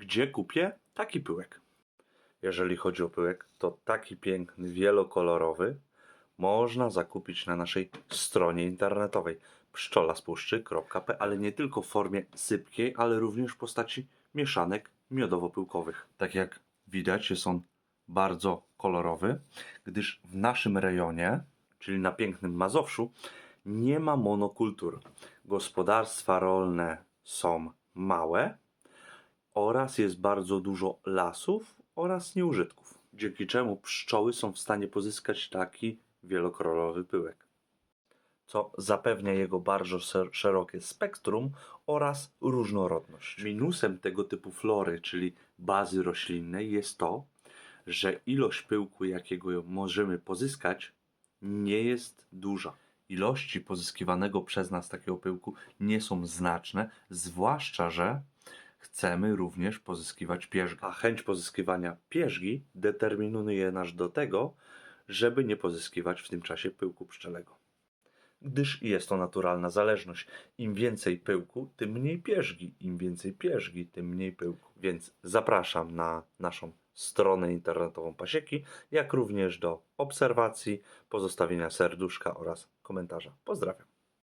Gdzie kupię taki pyłek? Jeżeli chodzi o pyłek, to taki piękny, wielokolorowy można zakupić na naszej stronie internetowej pszczolaspuszczy.pl, ale nie tylko w formie sypkiej, ale również w postaci mieszanek miodowo-pyłkowych. Tak jak widać, jest on bardzo kolorowy, gdyż w naszym rejonie, czyli na pięknym Mazowszu, nie ma monokultur. Gospodarstwa rolne są małe oraz jest bardzo dużo lasów oraz nieużytków, dzięki czemu pszczoły są w stanie pozyskać taki wielokolorowy pyłek, co zapewnia jego bardzo szerokie spektrum oraz różnorodność. Minusem tego typu flory, czyli bazy roślinnej, jest to, że ilość pyłku, jakiego możemy pozyskać, nie jest duża. Ilości pozyskiwanego przez nas takiego pyłku nie są znaczne, zwłaszcza, że chcemy również pozyskiwać pierzgę. A chęć pozyskiwania pierzgi determinuje nas do tego, żeby nie pozyskiwać w tym czasie pyłku pszczelego. Gdyż jest to naturalna zależność. Im więcej pyłku, tym mniej pierzgi. Im więcej pierzgi, tym mniej pyłku. Więc zapraszam na naszą stronę internetową Pasieki, jak również do obserwacji, pozostawienia serduszka oraz komentarza. Pozdrawiam.